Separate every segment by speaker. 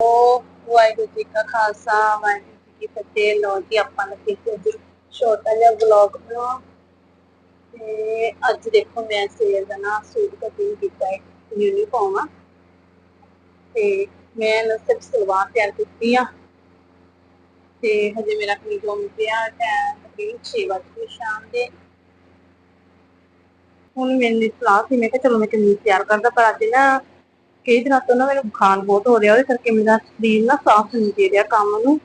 Speaker 1: ਵਾਹਿਗੁਰੂ ਜੀ ਕਾ ਖਾਲਸਾ, ਵਾਹਿਗੁਰੂ ਜੀ ਕੀ ਫਤਿਹ। ਲੋ ਜੀ, ਆਪਾਂ ਲੱਗੇ ਅੱਜ ਛੋਟਾ ਜਿਹਾ ਵਲੌਗ ਬਣਾਉਣ। ਤੇ ਅੱਜ ਦੇਖੋ ਮੈਂ ਸਵੇਰ ਦਾ ਨਾ ਸੂਟ ਕਟਿੰਗ ਕੀਤਾ ਹੈ ਯੂਨੀਫਾਰਮ ਆ। ਤੇ ਮੈਂ ਨਾ ਸਿਰਫ ਸਲਵਾਰ ਤਿਆਰ ਕੀਤੀ ਆ। ਤੇ ਹਜੇ ਮੇਰਾ ਕਮੀਜ਼ ਹੋਮ ਪਿਆ ਟਾਈਮ ਤਕਰੀਬਨ 6 ਵਜੇ ਸ਼ਾਮ ਦੇ। ਹੁਣ ਮੈਨੂੰ ਸਲਾਹ ਸੀ, ਮੈਂ ਕਿਹਾ ਚਲੋ ਮੈਂ ਕਮੀਜ਼ ਤਿਆਰ ਕਰਦਾ, ਪਰ ਅੱਜ ਨਾ ਕਈ ਦਿਨਾਂ ਤੋਂ ਨਾ ਮੈਨੂੰ ਬੁਖਾਰ ਬਹੁਤ ਹੋ ਰਿਹਾ, ਉਹਦੇ ਕਰਕੇ ਮੇਰਾ ਸਰੀਰ ਨਾ ਸਾਫ਼ ਨਹੀਂ ਦੇ ਰਿਹਾ ਕੰਮ ਨੂੰ।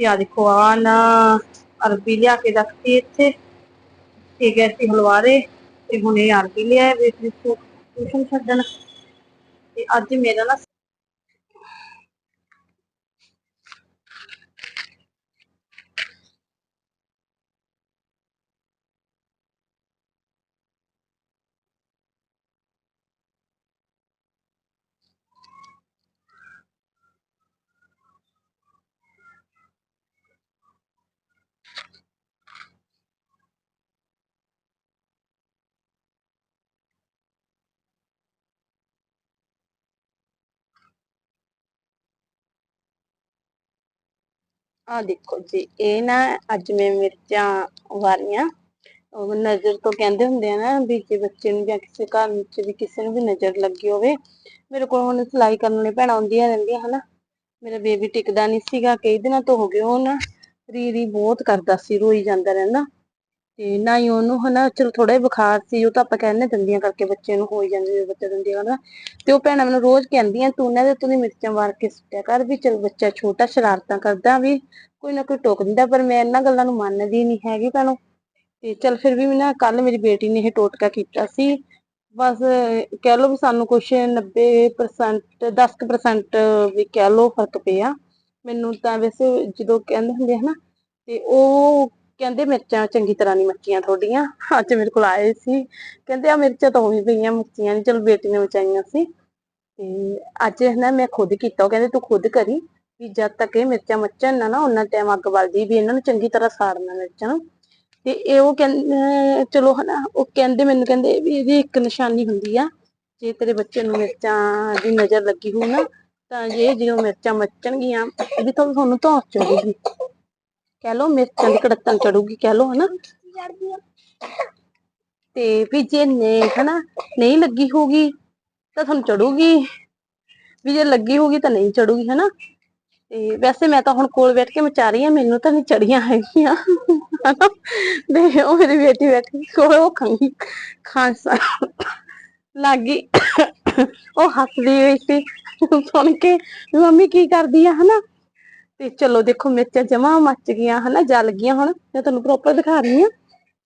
Speaker 1: ਤੇ ਆ ਦੇਖੋ ਆ ਨਾ ਅਰਬੀ ਲਿਆ ਕੇ ਰੱਖਤੀ ਇੱਥੇ। ਤੇ ਗਏ ਸੀ ਹਲਵਾਰੇ ਤੇ ਹੁਣ ਇਹ ਅਰਬੀ ਲਿਆ ਹੈ ਵੇਖ ਲਿਓ ਟਿਊਸ਼ਨ ਛੱਡਣ। ਤੇ ਅੱਜ ਮੇਰਾ ਨਾ ਆ ਦੇਖੋ ਜੀ, ਇਹ ਨਾ ਅੱਜ ਮੈਂ ਮਿਰਚਾਂ ਵਾਰੀਆਂ ਉਹ ਨਜ਼ਰ ਤੋਂ ਕਹਿੰਦੇ ਹੁੰਦੇ ਆ ਨਾ ਵੀ ਜੇ ਬੱਚੇ ਨੂੰ ਜਾਂ ਕਿਸੇ ਘਰ ਵਿੱਚ ਵੀ ਕਿਸੇ ਨੂੰ ਵੀ ਨਜ਼ਰ ਲੱਗੀ ਹੋਵੇ, ਮੇਰੇ ਕੋਲ ਹੁਣ ਸਿਲਾਈ ਕਰਨ ਲਈ ਭੈਣਾਂ ਆਉਂਦੀਆਂ ਰਹਿੰਦੀਆਂ, ਹਨਾ। ਮੇਰਾ ਬੇਬੀ ਟਿਕਦਾ ਨਹੀਂ ਸੀਗਾ, ਕਈ ਦਿਨਾਂ ਤੋਂ ਹੋ ਗਏ, ਉਹ ਨਾ ਰੀ ਰੀ ਬਹੁਤ ਕਰਦਾ ਸੀ, ਰੋਈ ਜਾਂਦਾ ਰਹਿੰਦਾ। ਤੇ ਨਾ ਹੀ ਉਹਨੂੰ ਹਨਾ ਚਲੋ ਥੋੜਾ ਜਿਹਾ ਬੁਖਾਰ ਸੀ, ਉਹ ਤਾਂ ਆਪਾਂ ਕਹਿੰਦੇ ਦੰਦੀਆਂ ਕਰਕੇ ਬੱਚੇ ਨੂੰ ਹੋਈ ਜਾਂਦੀ ਹੈ ਬੱਚਾ ਦੰਦੀਆਂ ਕਰਦਾ ਤੇ ਉਹ ਭੈਣਾਂ ਮੈਨੂੰ ਰੋਜ਼ ਕਹਿੰਦੀਆਂ, ਤੂੰ ਨਾ ਤੇ ਤੂੰ ਨੀ ਮਿਰਚਾਂ ਵਾਰ ਕੇ ਸੁੱਟਿਆ ਕਰ ਵੀ ਚਲ ਬੱਚਾ ਛੋਟਾ ਸ਼ਰਾਰਤਾਂ ਕਰਦਾ ਵੀ, ਕੋਈ ਨਾ ਕੋਈ ਟੋਕ ਦਿੰਦਾ, ਪਰ ਮੈਂ ਇਹਨਾਂ ਗੱਲਾਂ ਨੂੰ ਮੰਨਦੀ ਨਹੀਂ ਹੈਗੀ ਭੈਣੋ। ਤੇ ਚਲ ਫਿਰ ਵੀ ਨਾ ਕੱਲ ਮੇਰੀ ਬੇਟੀ ਨੇ ਇਹ ਟੋਟਕਾ ਕੀਤਾ ਸੀ। ਬਸ ਕਹਿ ਲਓ ਵੀ ਸਾਨੂੰ ਕੁਛ 90% 10% ਵੀ ਕਹਿ ਲਓ ਫ਼ਰਕ ਪਿਆ। ਮੈਨੂੰ ਤਾਂ ਵੈਸੇ ਜਦੋਂ ਕਹਿੰਦੇ ਹੁੰਦੇ ਹਨਾ ਤੇ ਉਹ ਕਹਿੰਦੇ ਮਿਰਚਾਂ ਚੰਗੀ ਤਰ੍ਹਾਂ ਨਹੀਂ ਮੱਚੀਆਂ ਤੁਹਾਡੀਆਂ। ਅੱਜ ਮੇਰੇ ਕੋਲ ਆਏ ਸੀ। ਕਹਿੰਦੇ ਆ ਮਿਰਚਾਂ ਤਾਂ ਉਹੀ ਪਈਆਂ ਮੱਚੀਆਂ ਨਹੀਂ। ਚਲ ਬੇਟੀ ਨੇ ਮਚਾਈਆਂ ਸੀ। ਤੇ ਅੱਜ ਨਾ ਮੈਂ ਖੁਦ ਕੀਤਾ। ਉਹ ਕਹਿੰਦੇ ਤੂੰ ਖੁਦ ਕਰੀ ਵੀ ਜਦ ਤੱਕ ਇਹ ਮਿਰਚਾਂ ਮੱਚਣ ਨਾ ਨਾ, ਉਹਨਾਂ ਟਾਈਮ ਅੱਗ ਬਲਦੀ ਵੀ ਇਹਨਾਂ ਨੂੰ ਚੰਗੀ ਤਰ੍ਹਾਂ ਸਾੜਨਾ ਮਿਰਚਾਂ ਨੂੰ। ਤੇ ਇਹ ਉਹ ਕਹਿੰਦੇ ਚਲੋ ਹਨਾ ਉਹ ਕਹਿੰਦੇ ਮੈਨੂੰ ਕਹਿੰਦੇ ਵੀ ਇਹਦੀ ਇੱਕ ਨਿਸ਼ਾਨੀ ਹੁੰਦੀ ਆ। ਜੇ ਤੇਰੇ ਬੱਚੇ ਨੂੰ ਮਿਰਚਾਂ ਦੀ ਨਜ਼ਰ ਲੱਗੀ ਹੋਊ ਨਾ, ਤਾਂ ਜੇ ਜਦੋਂ ਮਿਰਚਾਂ ਮੱਚਣਗੀਆਂ ਵੀ ਤਾਂ ਤੁਹਾਨੂੰ ਧੌਂਸ ਚੜੂਗੀ ਕਹਿ ਲਓ ਮਿਰਚਾਂ ਦੀ ਕੜਤਨ ਚੜੂਗੀ ਕਹਿ ਲਓ ਹਨਾ। ਤੇ ਵੀ ਜੇ ਨੇ ਹਨਾ ਨਹੀਂ ਲੱਗੀ ਹੋਗੀ ਤਾਂ ਤੁਹਾਨੂੰ ਚੜੂਗੀ। ਵੀ ਜੇ ਲੱਗੀ ਹੋਊਗੀ ਤਾਂ ਨਹੀਂ ਚੜੂਗੀ ਹਨਾ। ਤੇ ਵੈਸੇ ਮੈਂ ਤਾਂ ਹੁਣ ਕੋਲ ਬੈਠ ਕੇ ਮਚਾ ਰਹੀ ਆ ਮੈਨੂੰ ਤਾਂ ਨਹੀਂ ਚੜੀਆਂ ਹੈਗੀਆਂ। ਹਨਾ। ਤੇ ਉਹ ਮੇਰੀ ਬੇਟੀ ਬੈਠੀ ਕੋਲ ਉਹ ਖੰਗੀ ਖਾਂਸਾ ਲੱਗੀ। ਉਹ ਹੱਸਦੀ ਹੋਈ ਸੀ। ਸੁਣ ਕੇ ਮੰਮੀ ਕੀ ਕਰਦੀ ਆ ਹਨਾ। ਤੇ ਚਲੋ ਦੇਖੋ ਮਿਰਚਾਂ ਜਮਾ ਮੱਚ ਗਈਆਂ, ਹਨਾ, ਜਲ ਗਈਆਂ ਹੁਣ, ਮੈਂ ਤੁਹਾਨੂੰ ਪ੍ਰੋਪਰ ਦਿਖਾ ਰਹੀ ਹਾਂ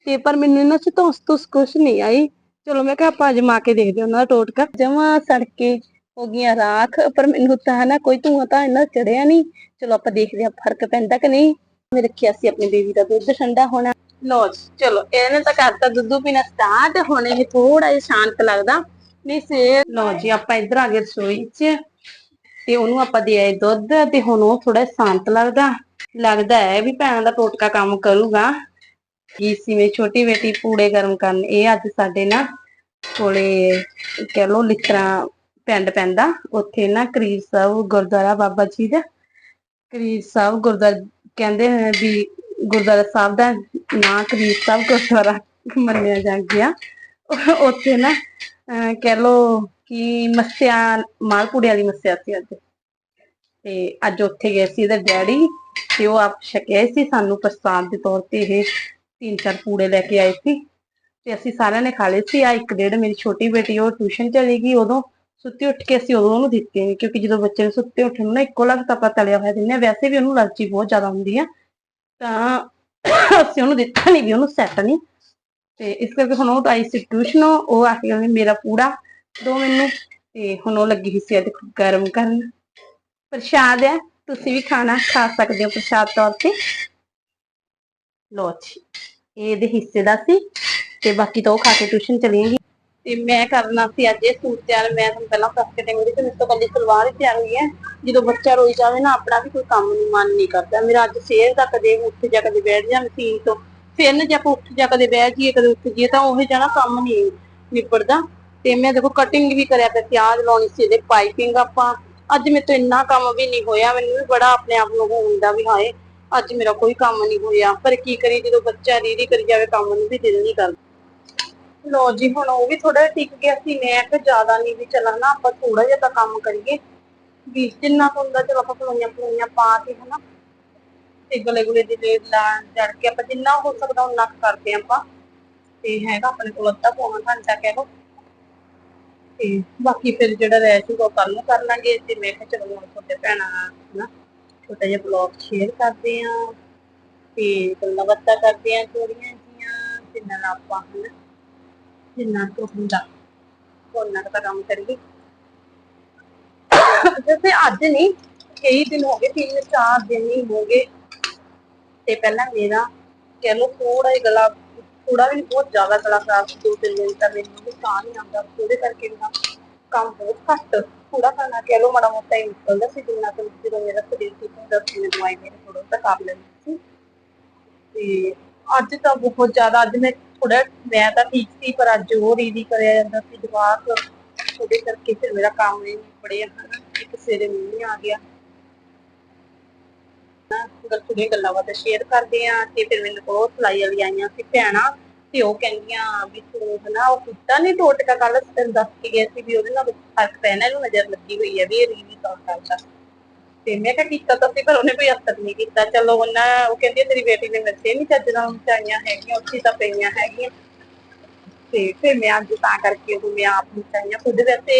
Speaker 1: ਤੇ ਪਰ ਮੈਨੂੰ ਇਹਨਾਂ ਚ ਧੁੰਸ ਧੁੰਸ ਕੁਛ ਨਹੀਂ ਆਈ। ਚਲੋ ਮੈਂ ਕਿਹਾ ਆਪਾਂ ਅਜਮਾ ਕੇ ਦੇਖਦੇ ਉਹਨਾਂ ਦਾ ਟੋਟਕਾ। ਜਮਾ ਸੜ ਕੇ ਹੋ ਗਈਆਂ ਰਾਖ, ਪਰ ਮੈਨੂੰ ਤਾਂ, ਹਨਾ, ਕੋਈ ਧੂਆਂ ਤਾਂ ਇਹਨਾਂ ਚੜਿਆ ਨਹੀਂ। ਚਲੋ ਆਪਾਂ ਦੇਖਦੇ ਹਾਂ ਫ਼ਰਕ ਪੈਂਦਾ ਕਿ ਨਹੀਂ। ਮੈਂ ਰੱਖਿਆ ਸੀ ਆਪਣੀ ਬੇਬੀ ਦਾ ਦੁੱਧ ਠੰਡਾ ਹੋਣਾ। ਲੋ ਚਲੋ, ਇਹਨੇ ਤਾਂ ਕਰਤਾ ਦੁੱਧ ਪੀਣਾ ਸਟਾਰਟ ਹੁਣ ਇਹ ਥੋੜਾ ਜਿਹਾ ਸ਼ਾਂਤ ਲੱਗਦਾ। ਨਹੀਂ ਸੇ ਲੋ ਜੀ, ਆਪਾਂ ਇੱਧਰ ਆ ਗਏ ਰਸੋਈ 'ਚ। ਤੇ ਉਹਨੂੰ ਆਪਾਂ ਦੇ ਆਏ ਦੁੱਧ ਤੇ ਹੁਣ ਉਹ ਥੋੜਾ ਸ਼ਾਂਤ ਲੱਗਦਾ। ਲੱਗਦਾ ਹੈ ਵੀ ਭੈਣਾਂ ਦਾ ਟੋਟਕਾ ਕੰਮ ਕਰੂਗਾ। ਜੀ ਮੇਰੀ ਛੋਟੀ ਬੇਟੀ ਪੂੜੇ ਗਰਮ ਕਰਨ, ਇਹ ਅੱਜ ਸਾਡੇ ਨਾ ਕੋਲੇ ਕਹਿ ਲੋ ਲਿਤਰਾ ਪਿੰਡ ਪੈਂਦਾ, ਉੱਥੇ ਨਾ ਕਰੀਰ ਸਾਹਿਬ ਗੁਰਦੁਆਰਾ ਬਾਬਾ ਜੀ ਦਾ। ਕਰੀਰ ਸਾਹਿਬ ਗੁਰਦੁਆਰਾ ਕਹਿੰਦੇ ਨੇ ਵੀ ਗੁਰਦੁਆਰਾ ਸਾਹਿਬ ਦਾ ਨਾਂ ਕਰੀਰ ਸਾਹਿਬ ਗੁਰਦੁਆਰਾ ਮੰਨਿਆ ਜਾਂਦਾ ਉੱਥੇ ਨਾ ਅਹ ਕਹਿ ਲੋ ਕਿ ਮੱਸਿਆ ਮਾਲਪੂੜੇ ਵਾਲੀ ਮੱਸਿਆ ਸੀ ਅੱਜ। ਤੇ ਅੱਜ ਉੱਥੇ ਗਏ ਸੀ ਇਹਦਾ ਡੈਡੀ ਤੇ ਉਹ ਆਪ ਛਕਿਆ ਸੀ ਸਾਨੂੰ ਪ੍ਰਸਾਦ ਦੇ ਤੌਰ ਤੇ ਇਹ ਤਿੰਨ ਚਾਰ ਪੂੜੇ ਲੈ ਕੇ ਆਏ ਸੀ। ਤੇ ਅਸੀਂ ਸਾਰਿਆਂ ਨੇ ਖਾ ਲਏ ਸੀ। ਆ ਇੱਕ ਡੇਢ ਮੇਰੀ ਛੋਟੀ ਬੇਟੀ ਉਹ ਟਿਊਸ਼ਨ ਚਲੀ ਗਈ। ਉਦੋਂ ਸੁੱਤੀ ਉੱਠ ਕੇ ਅਸੀਂ ਉਦੋਂ ਉਹਨੂੰ ਦਿੱਤੇ ਨਹੀਂ ਕਿਉਂਕਿ ਜਦੋਂ ਬੱਚੇ ਨੂੰ ਸੁੱਤੇ ਉੱਠਣ ਨੂੰ ਨਾ ਇੱਕੋ ਲੱਗ ਤਾਂ ਤਲਿਆ ਹੋਇਆ ਦਿੰਦੇ ਆ ਵੈਸੇ ਵੀ ਉਹਨੂੰ ਅਲਰਜੀ ਬਹੁਤ ਜ਼ਿਆਦਾ ਹੁੰਦੀ ਆ। ਤਾਂ ਅਸੀਂ ਉਹਨੂੰ ਦਿੱਤਾ ਨਹੀਂ ਵੀ ਉਹਨੂੰ ਸੈੱਟ ਨਹੀਂ ਤੇ ਇਸ ਕਰਕੇ ਹੁਣ ਉਹ ਆਈ ਸੀ ਟਿਊਸ਼ਨੋਂ, ਉਹ ਆ ਕੇ ਮੇਰਾ ਪੂੜਾ ਦੋ ਮੈਨੂੰ। ਤੇ ਹੁਣ ਉਹ ਲੱਗੀ ਹੋਈ ਸੀ ਆ ਦੇਖੋ ਗਰਮ ਕਰਨ। ਪ੍ਰਸ਼ਾਦ ਹੈ, ਤੁਸੀਂ ਵੀ ਖਾਣਾ ਖਾ ਸਕਦੇ ਹੋ ਪ੍ਰਸ਼ਾਦ ਤੌਰ ਤੇ। ਲੋ ਜੀ ਇਹਦੇ ਹਿੱਸੇ ਦਾ ਸੀ ਤੇ ਬਾਕੀ ਤਾਂ ਉਹ ਖਾ ਕੇ ਟਿਊਸ਼ਨ ਚਲੀ ਗਈ। ਤੇ ਮੈਂ ਕਰਨਾ ਸੀ ਅੱਜ ਇਹ ਸੂਟ ਤਿਆਰ। ਮੈਂ ਤੁਹਾਨੂੰ ਪਹਿਲਾਂ ਦੱਸ ਕੇ ਦੇਵਾਂਗੀ ਤੇ ਮੇਰੇ ਤੋਂ ਕੱਲੀ ਸਲਵਾਰ ਹੀ ਤਿਆਰ ਹੋਈ ਹੈ। ਜਦੋਂ ਬੱਚਾ ਰੋਈ ਜਾਵੇ ਨਾ, ਆਪਣਾ ਵੀ ਕੋਈ ਕੰਮ ਨੂੰ, ਮਨ ਨਹੀਂ ਕਰਦਾ। ਮੇਰਾ ਅੱਜ ਸ਼ੇਰ ਦਾ ਕਦੇ ਉੱਠ ਜਾ, ਕਦੇ ਬੈਠ ਜਾ ਮਸ਼ੀਨ ਤੋਂ। ਫਿਰ ਨਾ ਜੇ ਆਪਾਂ ਉੱਠ ਜਾ, ਕਦੇ ਬਹਿ ਜਾਈਏ, ਕਦੇ ਉੱਠ ਜੀਏ ਤਾਂ ਉਹ ਜਾਣਾ ਕੰਮ ਨਹੀਂ ਨਿਬੜਦਾ। ਤੇ ਮੈਂ ਦੇਖੋ ਕਟਿੰਗ ਵੀ ਕਰਿਆ ਤੇ ਪਿਆਜ਼ ਲਾਉਣੀ ਸੀ ਇਹਦੇ ਪਾਈਪਿੰਗ ਆਪਾਂ, ਅੱਜ ਮੇਰੇ ਤੋਂ ਇੰਨਾ ਕੰਮ ਵੀ ਨਹੀਂ ਹੋਇਆ, ਮੈਨੂੰ ਵੀ ਬੜਾ ਆਪਣੇ ਆਪ ਨੂੰ ਹੁੰਦਾ ਵੀ ਹਾਏ, ਅੱਜ ਮੇਰਾ ਕੋਈ ਕੰਮ ਨਹੀਂ ਹੋਇਆ, ਪਰ ਕੀ ਕਰੀ ਜਦੋਂ ਬੱਚਾ ਰੀਰੀ ਕਰੀ ਜਾਵੇ, ਕੰਮ ਨੂੰ ਵੀ ਦਿਲ ਨਹੀਂ ਕਰਦਾ। ਲੋ ਜੀ, ਹੁਣ ਉਹ ਵੀ ਥੋੜਾ ਟਿਕ ਗਿਆ ਸੀ, ਮੈਂ ਕਿ ਜ਼ਿਆਦਾ ਨਹੀਂ ਵੀ ਚੱਲਾਂ ਨਾ ਆਪਾਂ ਥੋੜਾ ਜਿਹਾ ਤਾਂ ਕੰਮ ਕਰੀਏ। ਵੀ ਜਿੰਨਾ ਕੁ ਹੁੰਦਾ, ਚਲੋ ਆਪਾਂ ਪਲੋਈਆਂ ਪਲੋਈਆਂ ਪਾ ਕੇ ਹਨਾ, ਤੇ ਗਲੇ ਗੁਲੇ ਦੇ ਲੈ ਲਾ ਜੜ ਕੇ ਆਪਾਂ ਜਿੰਨਾ ਹੋ ਸਕਦਾ ਉਹਨਾਂ ਕੁ ਕਰਦੇ ਹਾਂ ਆਪਾਂ। ਤੇ ਹੈਗਾ ਆਪਣੇ ਕੋਲ ਅੱਧਾ ਪੌਣਾ ਘੰਟਾ ਕਹਿ ਲਓ। ਤੇ ਬਾਕੀ ਫਿਰ ਜਿਹੜਾ ਰਹਿ ਜੂਗਾ ਉਹ ਕੱਲ ਨੂੰ ਕਰ ਲਾਂਗੇ। ਤੇ ਮੈਂ ਕਿਹਾ ਚਲੋ ਹੁਣ ਤੁਹਾਡੇ ਭੈਣਾਂ ਨਾਲ ਹਨਾ ਛੋਟਾ ਜਿਹਾ ਬਲੌਗ ਸ਼ੇਅਰ ਕਰਦੇ ਆ ਤੇ ਗੱਲਾਂ ਬਾਤਾਂ ਕਰਦੇ ਆ ਥੋੜੀਆਂ ਜੀਆਂ ਜਿੰਨਾ ਨਾਲ ਆਪਾਂ ਹਨਾ, ਜਿੰਨਾ ਕੁ ਹੁੰਦਾ, ਉਹਨਾਂ ਦਾ ਕੰਮ ਕਰੀਏ। ਜੈਸੇ ਅੱਜ ਨਹੀਂ ਕਈ ਦਿਨ ਹੋ ਗਏ, ਤਿੰਨ ਚਾਰ ਦਿਨ ਹੀ ਹੋ ਗਏ। ਤੇ ਪਹਿਲਾਂ ਮੇਰਾ, ਕਹਿ ਲਓ ਥੋੜਾ ਜਿਹਾ ਗਲਾ ਥੋੜਾ ਵੀ ਨੀ, ਬਹੁਤ ਜ਼ਿਆਦਾ ਗਲਾ ਖਰਾਬ ਸੀ ਦੋ ਤਿੰਨ ਦਿਨ ਤਾਂ ਮੈਨੂੰ ਵੀ ਸਾਹ ਨਹੀਂ ਆਉਂਦਾ ਉਹਦੇ ਕਰਕੇ ਮੇਰਾ ਕੰਮ ਬਹੁਤ ਘੱਟ। ਥੋੜਾ ਖਾਣਾ ਕਹਿ ਲਓ ਮਾੜਾ ਮੋਟਾ ਹੀ ਨਿਕਲਦਾ ਸੀ ਜਿੰਨਾ ਕਿ ਜਦੋਂ ਮੇਰਾ ਸਰੀਰ ਠੀਕ ਹੁੰਦਾ ਸੀ ਮੈਂ ਦਵਾਈ ਮੇਰੇ ਥੋੜਾ ਜਿਹਾ ਕਰ ਲੈਂਦੀ ਸੀ। ਤੇ ਅੱਜ ਤਾਂ ਬਹੁਤ ਜ਼ਿਆਦਾ ਅੱਜ ਮੈਂ ਥੋੜਾ ਮੈਂ ਤਾਂ ਠੀਕ ਸੀ ਪਰ ਅੱਜ ਉਹ ਰੀਦੀ ਕਰਿਆ ਜਾਂਦਾ ਸੀ ਜਵਾਕ। ਉਹਦੇ ਕਰਕੇ ਫਿਰ ਮੇਰਾ ਕੰਮ ਹੀ ਬੜੇ ਹਨਾ। ਇੱਕ ਸਵੇਰੇ ਮੀਂਹ ਆ ਗਿਆ। ਗੱਲ ਥੋੜੀਆਂ ਗੱਲਾਂ ਬਾਤਾਂ ਸ਼ੇਅਰ ਕਰਦੇ ਆ ਤੇ ਫਿਰ ਮੈਨੂੰ ਕੋਲ ਸਲਾਈ ਵਾਲੀ ਆਈਆਂ ਸੀ ਭੈਣਾਂ ਤੇ ਉਹ ਕਹਿੰਦੀਆਂ ਵੀ ਤੂੰ ਹਨਾ, ਉਹ ਕੀਤਾ ਨਹੀਂ ਟੋਟਕਾ ਕੱਲ ਤੈਨੂੰ ਦੱਸ ਕੇ ਗਏ ਸੀ ਵੀ ਉਹਦੇ ਨਾਲ ਫ਼ਰਕ ਪੈਣਾ, ਇਹਨੂੰ ਨਜ਼ਰ ਲੱਗੀ ਹੋਈ ਹੈ ਵੀ ਇਹ ਰੀਵੀ ਕੰਮ ਕਰਦਾ। ਤੇ ਮੈਂ ਕਿਹਾ ਕੀਤਾ ਤਾਂ ਸੀ, ਪਰ ਉਹਨੇ ਕੋਈ ਅਸਰ ਨਹੀਂ ਕੀਤਾ। ਚਲੋ ਉਹਨਾਂ, ਉਹ ਕਹਿੰਦੀ ਤੇਰੀ ਬੇਟੀ ਨੇ ਮਿਰਚੇ ਨਹੀਂ ਚੱਜ ਨਾਲ ਚਾਈਆਂ ਹੈਗੀਆਂ, ਉੱਥੇ ਤਾਂ ਪਈਆਂ ਹੈਗੀਆਂ। ਤੇ ਫਿਰ ਮੈਂ ਅੱਜ ਤਾਂ ਕਰਕੇ ਉਹ ਮੈਂ ਆਪ ਨੂੰ ਖੁਦ ਵੈਸੇ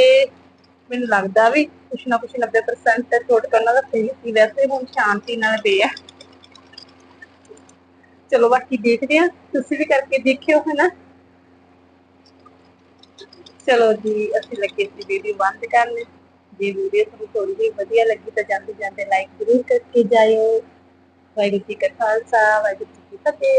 Speaker 1: ਮੈਨੂੰ ਲੱਗਦਾ ਵੀ ਕੁਛ ਨਾ ਕੁਛ 90% ਛੋਟ ਕਰਨਾ ਦਾ ਸਹੀ ਸੀ। ਵੈਸੇ ਹੁਣ ਸ਼ਾਂਤੀ ਨਾਲ ਪਿਆ ਚਲੋ ਬਾਕੀ ਦੇਖਦੇ ਆ। ਤੁਸੀਂ ਵੀ ਕਰਕੇ ਦੇਖਿਓ, ਹਨਾ? ਚਲੋ ਜੀ, ਅਸੀਂ ਲੱਗੇ ਸੀ ਵੀਡੀਓ ਬੰਦ ਕਰਨ। ਜੇ ਵੀਡੀਓ ਤੁਹਾਨੂੰ ਥੋੜੀ ਜਿਹੀ ਵਧੀਆ ਲੱਗੀ ਤਾਂ ਜਾਂਦੇ ਜਾਂਦੇ ਲਾਈਕ ਜ਼ਰੂਰ ਕਰਕੇ ਜਾਇਓ। ਵਾਹਿਗੁਰੂ ਜੀ ਕਾ ਖਾਲਸਾ, ਵਾਹਿਗੁਰੂ ਜੀ ਕੀ ਫਤਿਹ।